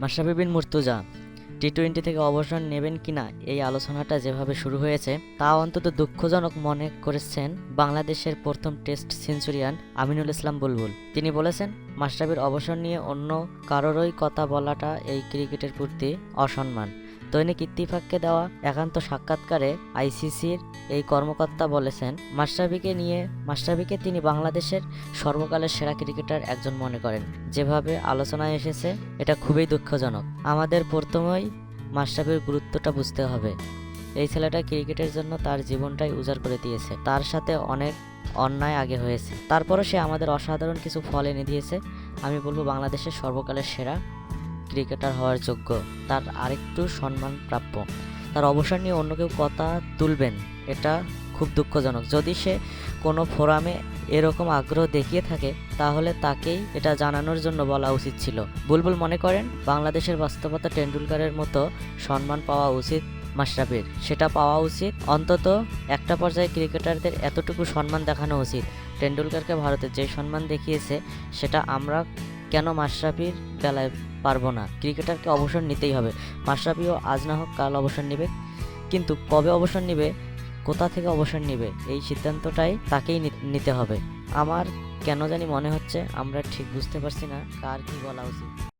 Mashrafe Bin Mortaza T twenty থেকে অবসর নেবেন কিনা এই আলোচনাটা যেভাবে শুরু হয়েছে, তা অন্তত দুঃখজনক মনে করেছেন বাংলাদেশের প্রথম টেস্ট সেঞ্চুরিয়ান আমিনুল ইসলাম বুলবুল। তিনি বলেছেন, মাশরাফির অবসর নিয়ে অন্য কারোরই কথা বলাটা এই ক্রিকেটের প্রতি অসম্মান। দৈনিক ইত্তিফাককে দেওয়া একান্ত সাক্ষাৎকারে আইসিসির এই কর্মকর্তা বলেছেন, মাশরাফিকে নিয়ে, মাশরাফিকে তিনি বাংলাদেশের সর্বকালের সেরা ক্রিকেটার একজন মনে করেন। যেভাবে আলোচনায় এসেছে, এটা খুবই দুঃখজনক। আমাদের প্রথমেই মাশরাফির গুরুত্বটা বুঝতে হবে। এই ছেলেটা ক্রিকেটের জন্য তার জীবনটাই উজাড় করে দিয়েছে। তার সাথে অনেক অন্যায় আগে হয়েছে। তারপরও সে আমাদের অসাধারণ কিছু ফল এনে দিয়েছে। আমি বলব বাংলাদেশের সর্বকালের সেরা ক্রিকেটার হওয়ার যোগ্য। তার আরেকটু সম্মান প্রাপ্য। তার অবসর নিয়ে অন্য কেউ কথা তুলবেন, এটা খুব দুঃখজনক। যদি সে কোনো ফোরামে এরকম আগ্রহ দেখিয়ে থাকে, তাহলে তাকেই এটা জানানোর জন্য বলা উচিত ছিল। বুলবুল মনে করেন, বাংলাদেশের বাস্তবতা টেন্ডুলকারের মতো সম্মান পাওয়া উচিত মাশরাফির। সেটা পাওয়া উচিত অন্তত একটা পর্যায়ে ক্রিকেটারদের এতটুকু সম্মান দেখানো উচিত। টেন্ডুলকারকে ভারতের যে সম্মান দেখিয়েছে, সেটা আমরা কেন মাশরাফির বেলায় পারব না? ক্রিকেটারকে অবসর নিতেই হবে। মাশরাফিও আজ না হোক কাল অবসর নেবে। কিন্তু কবে অবসর নেবে? কোথা থেকে অবসর নেবে? এই সিদ্ধান্তটাই তাকেই নিতে হবে। আমার কেন জানি মনে হচ্ছে, আমরা ঠিক বুঝতে পারছি না কার কি বলা উচিত।